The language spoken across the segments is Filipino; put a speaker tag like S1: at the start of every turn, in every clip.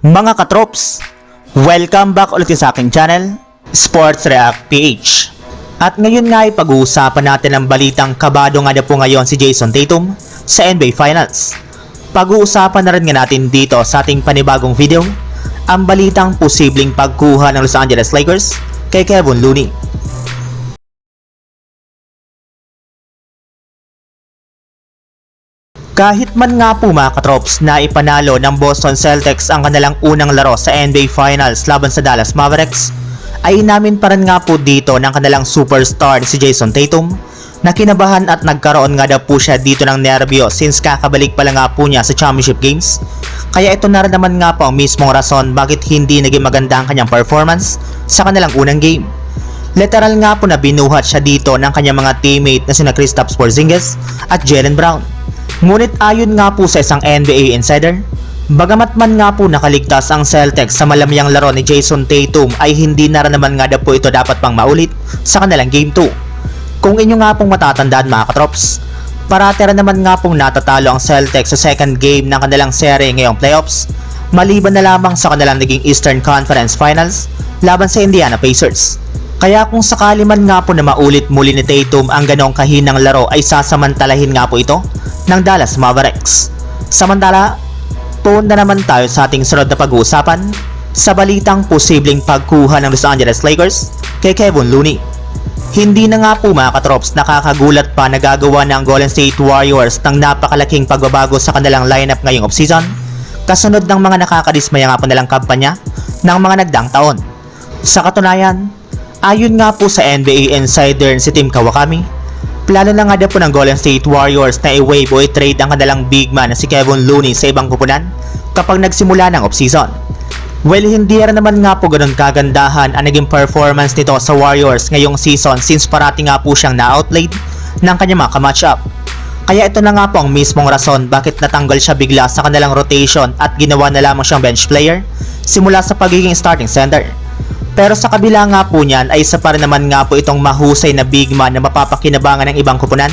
S1: Mga katrops, welcome back ulit sa aking channel, Sports React PH. At ngayon nga ay pag-uusapan natin ang balitang kabado nga na po ngayon si Jason Tatum sa NBA Finals. Pag-uusapan na rin nga natin dito sa ating panibagong video, ang balitang posibleng pagkuha ng Los Angeles Lakers kay Kevin Looney. Kahit man nga po mga katrops na ipanalo ng Boston Celtics ang kanilang unang laro sa NBA Finals laban sa Dallas Mavericks, ay inamin pa rin nga po dito ng kanilang superstar si Jason Tatum na kinabahan at nagkaroon nga daw po siya dito ng nerbyo since kakabalik pa lang nga po niya sa championship games. Kaya ito na rin naman nga po ang mismong rason bakit hindi naging maganda ang kanyang performance sa kanilang unang game. Literal nga po na binuhat siya dito ng kanyang mga teammate na sina Kristaps Porzingis at Jalen Brown. Ngunit ayon nga po sa isang NBA insider, bagamat man nga po nakaligtas ang Celtics sa malamyang laro ni Jason Tatum ay hindi na rin naman nga daw po ito dapat pang maulit sa kanilang Game 2. Kung inyo nga pong matatandaan mga katrops, parati rin naman nga pong natatalo ang Celtics sa second game ng kanilang serye ngayong playoffs, maliban na lamang sa kanilang naging Eastern Conference Finals laban sa Indiana Pacers. Kaya kung sakali man nga po na maulit muli ni Tatum ang ganong kahinang laro ay sasamantalahin nga po ito ng Dallas Mavericks. Samantala, punta naman tayo sa ating sunod na pag-uusapan sa balitang posibleng pagkuha ng Los Angeles Lakers kay Kevin Looney. Hindi na nga po mga katrops nakakagulat pa na gagawa ng Golden State Warriors ng napakalaking pagbabago sa kanilang lineup ngayong offseason kasunod ng mga nakakadismaya nga po nilang kampanya ng mga nagdaang taon. Sa katunayan, ayon nga po sa NBA insider si Tim Kawakami, plano na nga daw po ng Golden State Warriors na i-waive o i-trade ang kanilang big man na si Kevin Looney sa ibang kupunan kapag nagsimula ng offseason. Well, hindi rin naman nga po ganun kagandahan ang naging performance nito sa Warriors ngayong season since parati nga po siyang na-outplayed ng kanyang mga kamatchup. Kaya ito na nga po ang mismong rason bakit natanggal siya bigla sa kanilang rotation at ginawa na lamang siyang bench player simula sa pagiging starting center. Pero sa kabila nga po niyan ay isa pa rin naman nga po itong mahusay na big man na mapapakinabangan ng ibang kupunan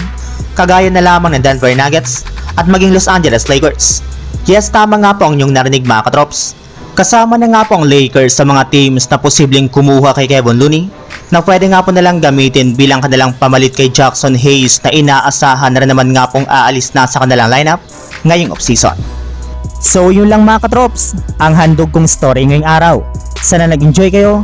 S1: kagaya na lamang ng Denver Nuggets at maging Los Angeles Lakers. Yes, tama nga po ang inyong narinig mga katrops. Kasama na nga po ang Lakers sa mga teams na posibleng kumuha kay Kevin Looney na pwede nga po nalang gamitin bilang kanilang pamalit kay Jackson Hayes na inaasahan na rin naman nga pong aalis na sa kanilang lineup ngayong offseason. So yun lang mga katrops, ang handog kong story ngayong araw. Sana nag-enjoy kayo,